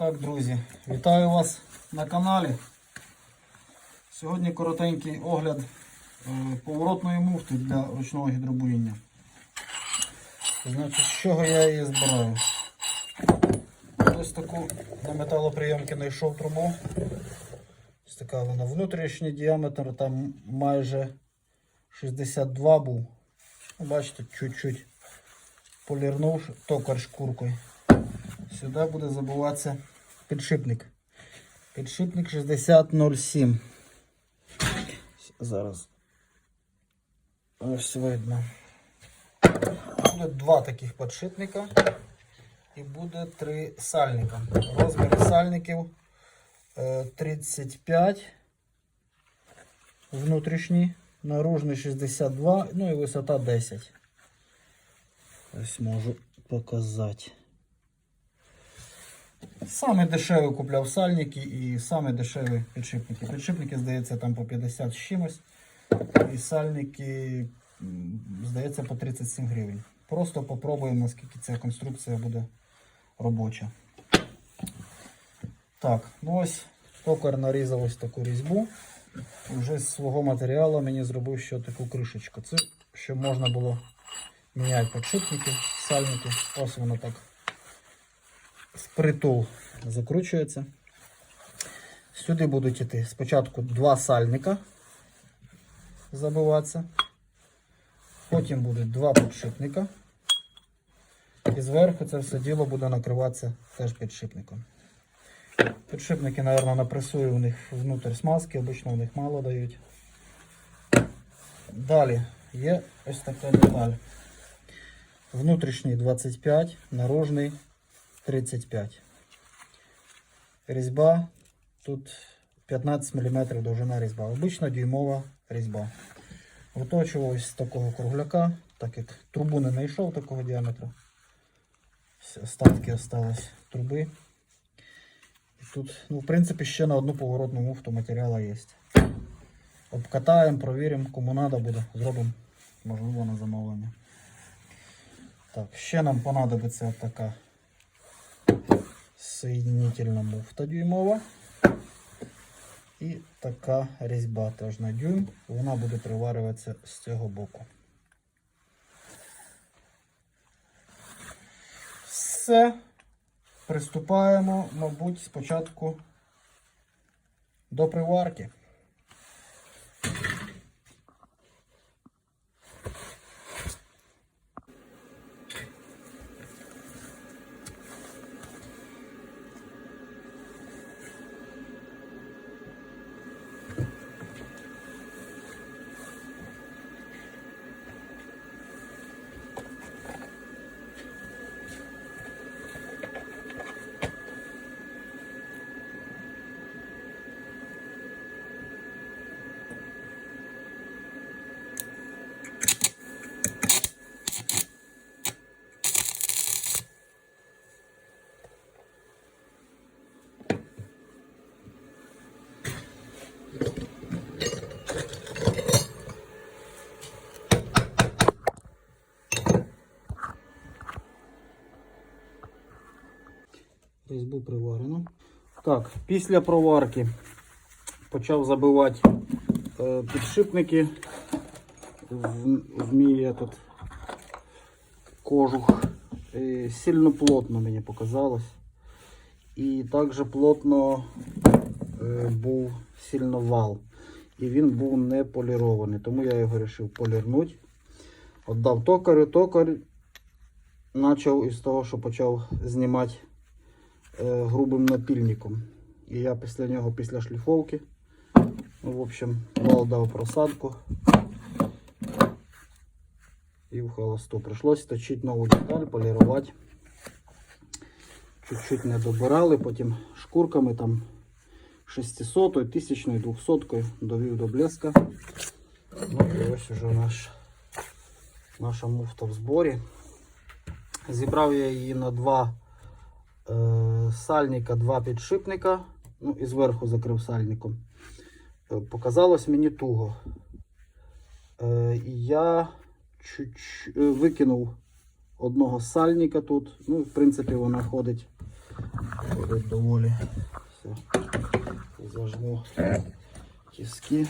Так, друзі, вітаю вас на каналі. Сьогодні коротенький огляд е, поворотної муфти для ручного гідробоїння. Значить, з чого я її збираю? Ось таку на металоприйомки знайшов трубу. Ось така вона внутрішній діаметр там майже 62 був. Ну, Бачите, чуть-чуть полірнув токар шкуркою. Сюди буде забуватися підшипник. Підшипник 6007. Зараз. Ось видно. Буде два таких підшипника і буде три сальника. Розмір сальників е, 35 внутрішній, наружний 62, ну і висота 10. Ось можу показати. Саме дешевий купляв сальники і саме дешеві підшипники. Підшипники, здається, там по 50 з чимось. І сальники, здається, по 37 гривень. Просто попробуємо, наскільки ця конструкція буде робоча. Так, ну ось токар нарізав ось таку різьбу. Вже з свого матеріалу мені зробив ще таку кришечку. Це щоб можна було міняти підшипники, сальники. Ось воно так впритул закручується. Сюди будуть йти спочатку два сальника забиватися. Потім будуть два підшипника. І зверху це все діло буде накриватися теж підшипником. Підшипники, мабуть, напресую у них внутрь смазки, обично у них мало дають. Далі є ось така деталь. Внутрішній 25, наружний 35. Різьба тут 15 мм довжина різьба. Обична дюймова різьба. Виточував ось з такого кругляка, так як трубу не знайшов такого діаметру. Остатки осталось труби. І тут, ну, в принципі, ще на одну поворотну муфту матеріалу є. Обкатаємо, провіримо, кому треба буде, зробимо, можливо, на замовлення. Так, ще нам понадобиться така соединительна муфта дюймова. І така різьба теж на дюйм. Вона буде приварюватися з цього боку. Все. Приступаємо, мабуть, спочатку до приварки. Різьбу приварено. Так, після проварки почав забивати е, підшипники в, в мій кожух. Е, сильно плотно мені показалось. І також плотно е, був сильно вал. І він був не полірований, тому я його вирішив полірнути. Отдав токарю, токар почав із того, що почав знімати грубим напільником. І я після нього, після шліфовки, в общем, вал дав просадку. І в холосту. Прийшлося точити нову деталь, полірувати. Чуть-чуть не добирали, потім шкурками там 600, 1000, 200 довів до блеска. Ну і ось уже наш, наша муфта в зборі. Зібрав я її на два е, сальника, два підшипника. Ну і зверху закрив сальником. Е, Показалось мені туго. Е, я е, викинув одного сальника тут. Ну, в принципі, вона ходить доволі. Все. Зажму тіски.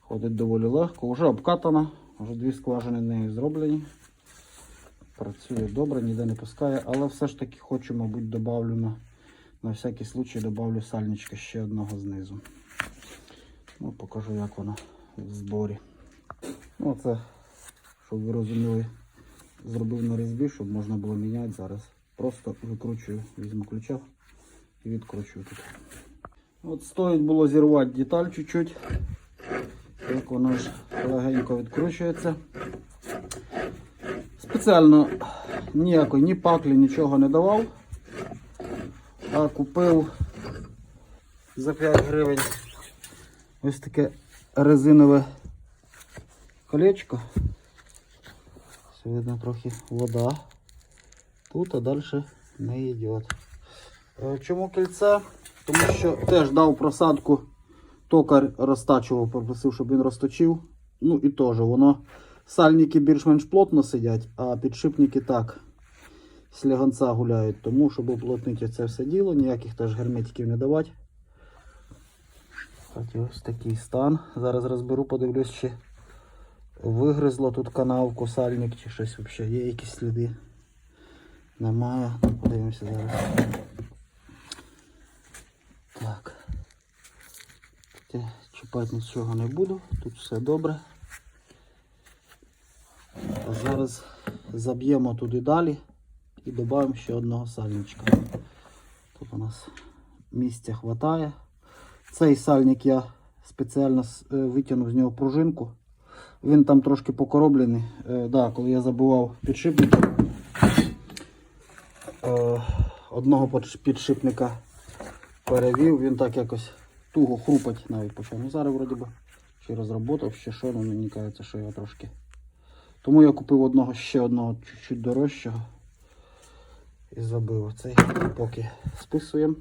Ходить доволі легко. Вже обкатана, вже дві скважини нею зроблені. Працює добре, ніде не пускає, але все ж таки хочу, мабуть, добавлю на, на всякий случай добавлю сальничка ще одного знизу. Ну, покажу, як вона в зборі. Ну, це, щоб ви розуміли, зробив на різьбі, щоб можна було міняти зараз. Просто викручую, візьму ключа і відкручую тут. От стоїть було зірвати деталь чуть-чуть. Як вона ж легенько відкручується. Спеціально ніякої ні паклі, нічого не давав. А купив за 5 гривень ось таке резинове колечко. Все видно трохи вода. Тут, а далі не йде. Е, Чому кільце? Тому що теж дав просадку, токар розтачував, попросив, щоб він розточив. Ну і теж воно. Сальники більш-менш плотно сидять, а підшипники так. Слягонця гуляють. Тому, щоб уплотнити це все діло, ніяких теж герметиків не давати. Так, ось такий стан. Зараз розберу, подивлюсь, чи вигризло тут канавку, сальник, чи щось взагалі. Є якісь сліди. Немає. Ну, Подивимося зараз. Так. Чіпати нічого не буду. Тут все добре. Зараз заб'ємо туди далі і додамо ще одного сальничка. Тут у нас місця вистачає. Цей сальник я спеціально е, витягнув з нього пружинку. Він там трошки покороблений. Е, да, коли я забував підшипник, е, одного підшипника перевів, він так якось туго хрупать навіть почав. Ну зараз вроді би чи розробив, ще що, ну мені кажеться, що його трошки. Тому я купив одного ще одного чуть-чуть дорожчого і забив цей поки списуємо.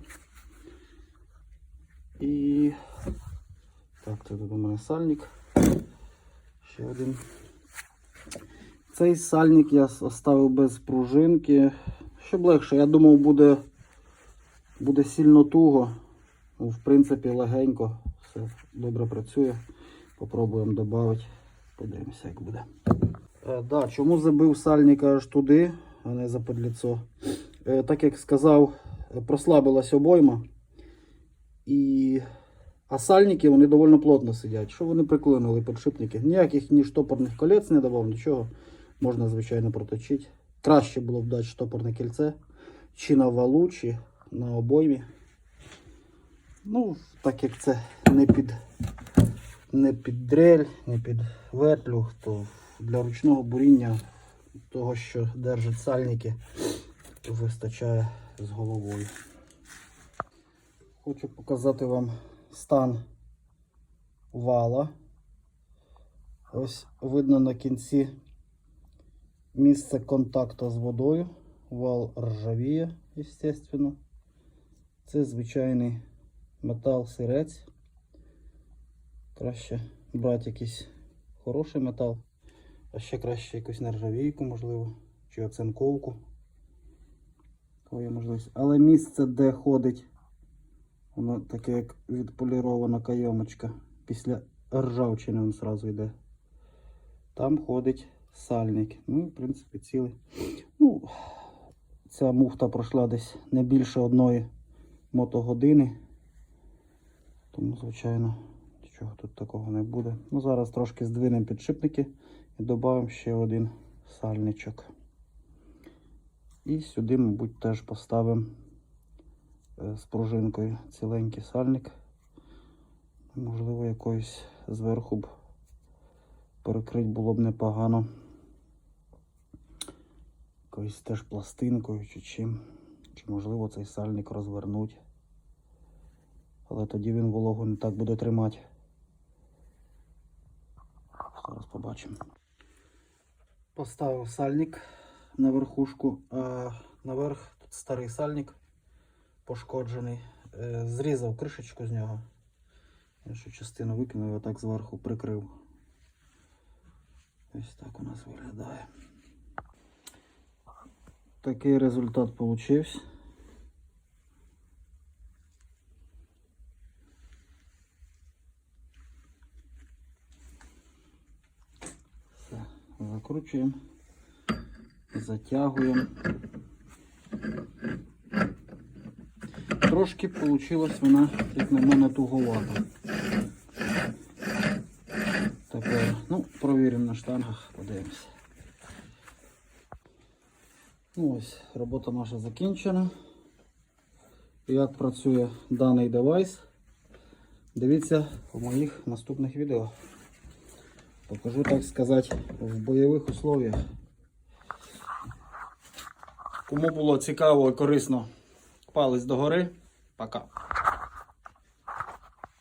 І так, це тут у мене сальник. Ще один. Цей сальник я оставив без пружинки. Щоб легше. Я думав, буде, буде сильно туго. Ну, в принципі, легенько. Все добре працює. Попробуємо додати. Подивимося, як буде. Е, да, чому забив сальника аж туди, а не за подліцо? Е, так як сказав, е, прослабилась обойма. І... А сальники вони доволі плотно сидять. Що вони приклинили підшипники? Ніяких ні штопорних колець не давав, нічого. Можна, звичайно, проточити. Краще було б дати штопорне кільце. Чи на валу, чи на обоймі. Ну, так як це не під, не під дрель, не під ветлю, то для ручного буріння того, що держать сальники, вистачає з головою. Хочу показати вам стан вала. Ось видно на кінці місце контакту з водою. Вал ржавіє, звісно. Це звичайний метал сирець. Краще брати якийсь хороший метал, а ще краще якусь нержавійку, можливо, чи оцинковку. Але місце, де ходить Воно таке як відполірована кайомочка. Після ржавчини він одразу йде. Там ходить сальник. Ну, в принципі, цілий. Ну, ця муфта пройшла десь не більше одної мотогодини. Тому, звичайно, нічого тут такого не буде. Ну, зараз трошки здвинемо підшипники і додамо ще один сальничок. І сюди, мабуть, теж поставимо е, з пружинкою ціленький сальник. Можливо, якоюсь зверху б перекрить було б непогано. Якоюсь теж пластинкою чи чим. Чи можливо цей сальник розвернуть. Але тоді він вологу не так буде тримати. Зараз побачимо. Поставив сальник на верхушку, а наверх тут старий сальник пошкоджений. Е, Зрізав кришечку з нього. Іншу частину викинув, а так зверху прикрив. Ось так у нас виглядає. Такий результат получився. Закручуємо, затягуємо. Трошки вийшло вона, як на мене, туговата. Тепер, ну, провіримо на штангах, подивимося. Ну ось, робота наша закінчена. Як працює даний девайс, дивіться у моїх наступних відео. Покажу, так сказати, в бойових условиях. Кому було цікаво і корисно, палець догори. Пока.